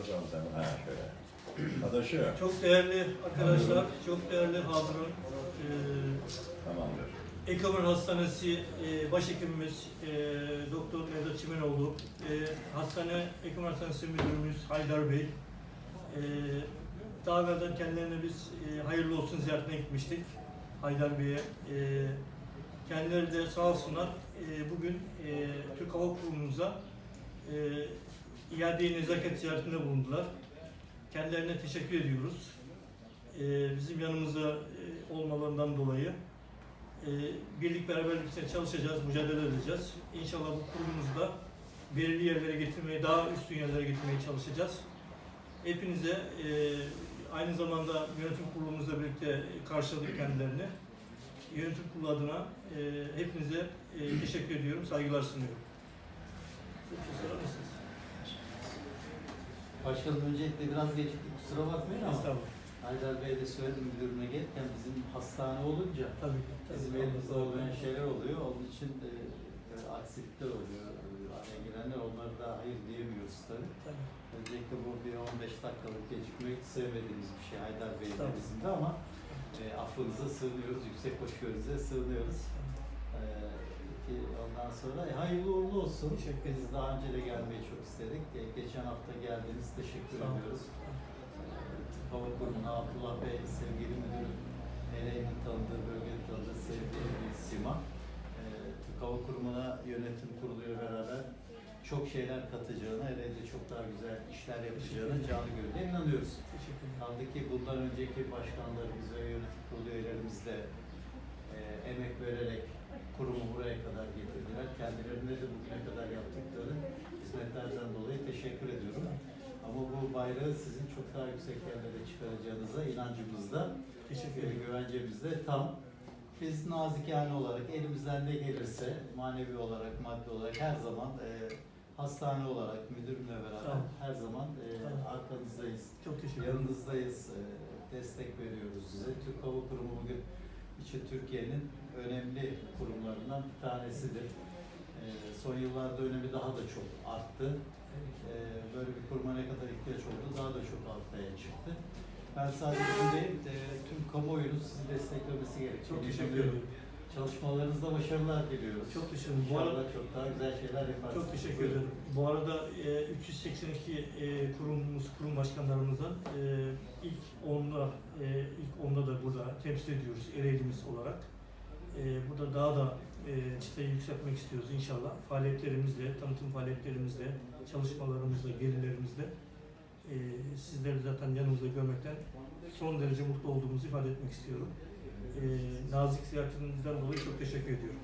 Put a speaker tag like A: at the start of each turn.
A: Hocam sen ha şöyle. Adaşı.
B: Çok değerli arkadaşlar, çok değerli hazırın. Ee,
A: Tamamdır.
B: Ekomer Hastanesi e, başhekimimiz e, Doktor Nevzat Çimenoğlu, e, hastane Ekomer Hastanesi Müdürümüz Haydar Bey. E, daha evvelden kendilerine biz e, hayırlı olsun ziyaretine gitmiştik Haydar Bey'e. E, kendileri de sağ olsunlar e, bugün e, Türk Hava Kurumu'muza e, iade-i nezaket ziyaretinde bulundular. Kendilerine teşekkür ediyoruz. E, bizim yanımızda e, olmalarından dolayı. Ee, birlik beraberlik için çalışacağız, mücadele edeceğiz. İnşallah bu kurumumuzda belirli yerlere getirmeye, daha üstün yerlere getirmeye çalışacağız. Hepinize e, aynı zamanda yönetim kurulumuzla birlikte karşıladık kendilerini. Yönetim kurulu adına e, hepinize e, teşekkür ediyorum, saygılar sunuyorum. Çok sorar mısınız?
C: Başkanım öncelikle biraz geciktik kusura bakmayın ama
B: Estağfurullah.
C: Haydar Bey de söyledi müdürüne gelirken bizim hastane olunca
B: Tabii ki. tabii.
C: bizim elimizde olmayan şeyler oluyor. Onun için de e, aksilikler oluyor. E, Araya girenler onları da hayır diyemiyoruz tabii.
B: Tabii.
C: Öncelikle bu bir 15 dakikalık gecikmek sevmediğimiz bir şey Haydar Bey'in de
B: Tabii.
C: bizim de ama e, affınıza sığınıyoruz, yüksek hoşgörünüze sığınıyoruz. E, ondan sonra e, hayırlı uğurlu olsun.
B: Teşekkür
C: Biz daha önce de gelmeyi çok istedik. E, geçen hafta geldiniz, teşekkür
B: Sağ
C: ediyoruz. Tıp Hava Kurumu'na Abdullah Bey, sevgili müdürüm, Meleğinin tanıdığı, bölgenin tanıdığı sevdiği bir sima. E, Tıp Hava Kurumu'na yönetim kuruluyor beraber çok şeyler katacağına, hele de çok daha güzel işler yapacağına canı gönülden inanıyoruz. Kaldı ki bundan önceki başkanlarımız ve yönetim kurulu üyelerimiz de e, emek vererek kurumu buraya kadar getirdiler. Kendilerine de bugüne kadar yaptıkları hizmetlerden dolayı teşekkür ediyorum. Ama bu bayrağı sizin çok daha yüksek yerlere çıkaracağınıza inancımızda,
B: Teşekkür
C: e, güvencemizde tam. Biz nazikane olarak elimizden ne gelirse manevi olarak, maddi olarak her zaman e, hastane olarak müdürümle beraber
B: Tamam.
C: her zaman e,
B: Tamam.
C: arkanızdayız.
B: Çok teşekkür ederim.
C: Yanınızdayız, e, destek veriyoruz size. Türk Hava Kurumu bugün için Türkiye'nin önemli kurumlarından bir tanesidir. E, Son yıllarda önemi daha da çok arttı. E, Böyle bir kuruma ne kadar ihtiyaç oldu daha da çok ortaya çıktı. Ben sadece değil, e, tüm kamuoyunun sizi desteklemesi gerekiyor.
B: Çok teşekkür ederim.
C: Çalışmalarınızda başarılar diliyoruz.
B: Çok teşekkür ederim. Bu arada
C: çok daha güzel şeyler yaparsınız.
B: Çok teşekkür ederim. Bu arada e, 382 e, kurumumuz, kurum başkanlarımızın e, ilk onda e, burada temsil ediyoruz Ereğli'miz olarak. E, burada daha da e, çıtayı yükseltmek istiyoruz inşallah. Faaliyetlerimizle, tanıtım faaliyetlerimizle, çalışmalarımızla, gelirlerimizle e, sizleri zaten yanımızda görmekten son derece mutlu olduğumuzu ifade etmek istiyorum. E, nazik ziyaretinizden dolayı çok teşekkür ediyorum.